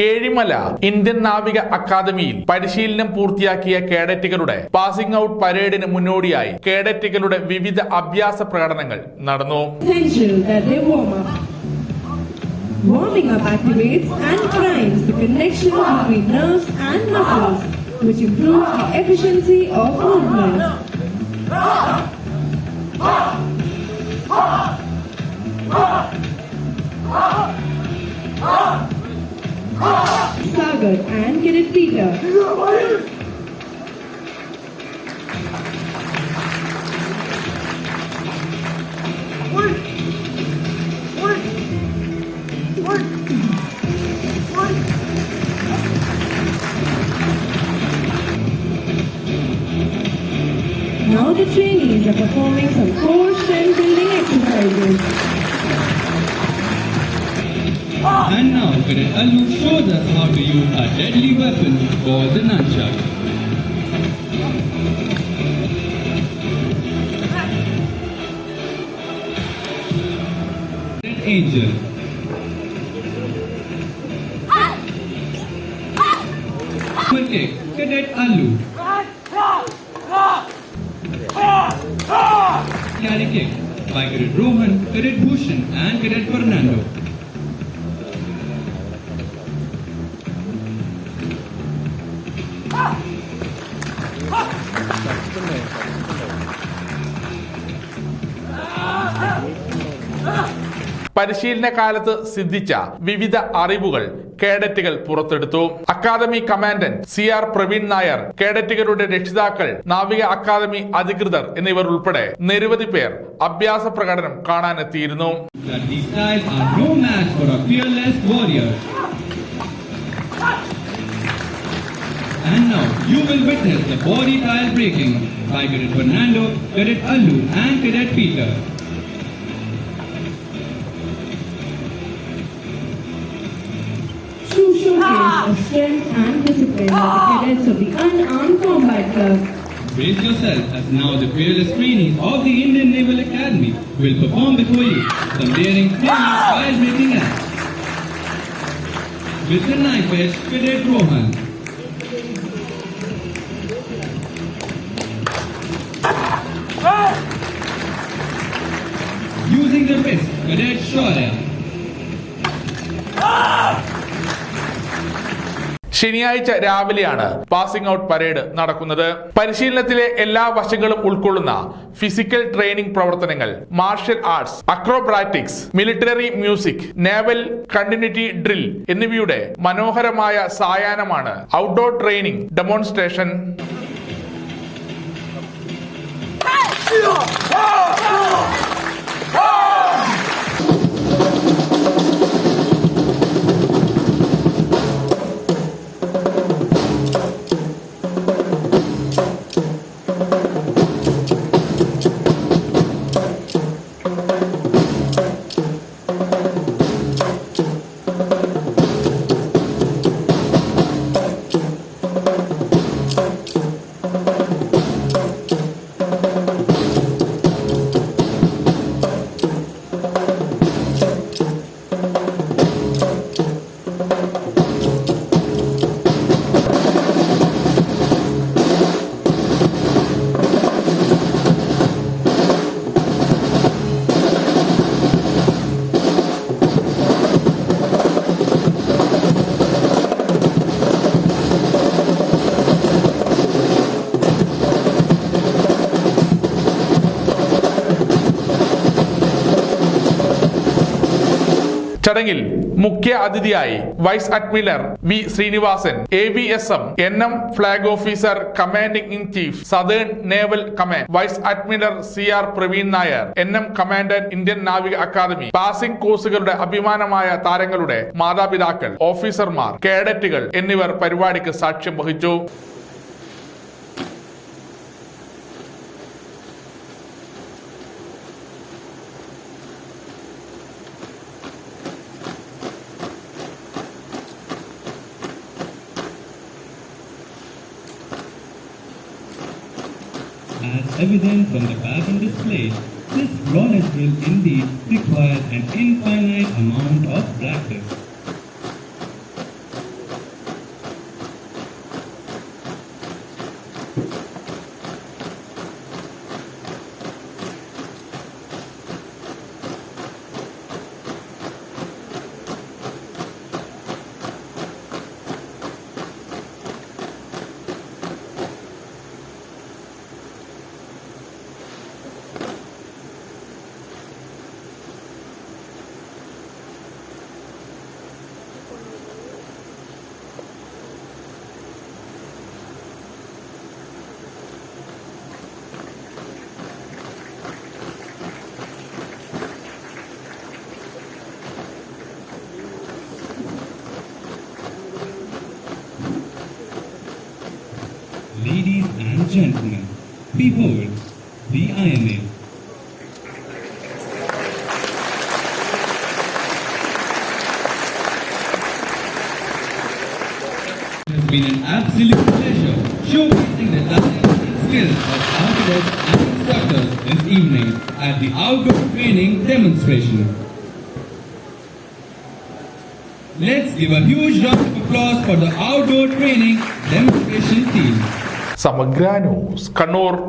Ezhimala Indian നാവിക അക്കാദമിയിൽ പരിശീലനം പൂർത്തിയാക്കിയ കേഡറ്റുകളുടെ പാസിംഗ് ഔട്ട് പരേഡിന് മുന്നോടിയായി കേഡറ്റുകളുടെ വിവിധ അഭ്യാസ പ്രകടനങ്ങൾ നടന്നു which improves the efficiency of movement. Sagar and Kirit Peter. Now the trainees are performing some Cadet Allu shows us how to use a deadly weapon called the nunchuck. Cadet Angel. Kick, Cadet Allu. Carry kick by Cadet Rohan, Cadet Bhushan and Cadet Fernando. പരിശീലന കാലത്ത് സിദ്ധിച്ച വിവിധ അറിവുകൾ കേഡറ്റുകൾ പുറത്തെടുത്തു. Academy commandant C R Praveen Nair കേഡറ്റുകളുടെ രക്ഷിതാക്കൾ നാവിക academy അധികൃതർ എന്നിവർ ഉൾപ്പെടെ നിരവധി പേർ അഭ്യാസ പ്രകടനം കാണാനെത്തിയിരുന്നു. And now you will witness the body tile breaking by Cadet Fernando, Cadet Allu and Cadet Peter. To showcase a strength and discipline that the cadets of the Unarmed Combat Club Brace yourself as now the fearless trainees of the Indian Naval Academy will perform before you some daring training while breaking acts. With the knife edge, Cadet Rohan. The wrist, Cadet Shaurya. ശനിയാഴ്ച രാവിലെയാണ് passing out parade നടക്കുന്നത്. പരിശീലനത്തിലെ എല്ലാ വശങ്ങളും ഉൾക്കൊള്ളുന്ന physical training പ്രവർത്തനങ്ങൾ martial arts acrobatics military music naval continuity drill എന്നിവയുടെ മനോഹരമായ സായാഹ്നമാണ് ഔട്ട്ഡോർ ട്രെയിനിംഗ് ഡെമോൺസ്ട്രേഷൻ ചടങ്ങിൽ മുഖ്യ അതിഥിയായി vice admiral V Srinivasan A V S M N M flag officer commanding in chief southern naval command vice admiral C R Praveen Nair N M commandant Indian നാവിക academy passing കോഴ്സുകളുടെ അഭിമാനമായ താരങ്ങളുടെ മാതാപിതാക്കൾ ഓഫീസർമാർ കേഡറ്റുകൾ എന്നിവർ പരിപാടിക്ക് സാക്ഷ്യം വഹിച്ചു. As evident from the pattern displayed, this rawness will indeed require an infinite amount of practice. Ladies and gentlemen, behold the INA. It has been an absolute pleasure showcasing the talent and skills of cadets and instructors this evening at the outdoor training demonstration. Let's give a huge round of applause for the outdoor training demonstration team. സമഗ്രാനൂസ്. Kannur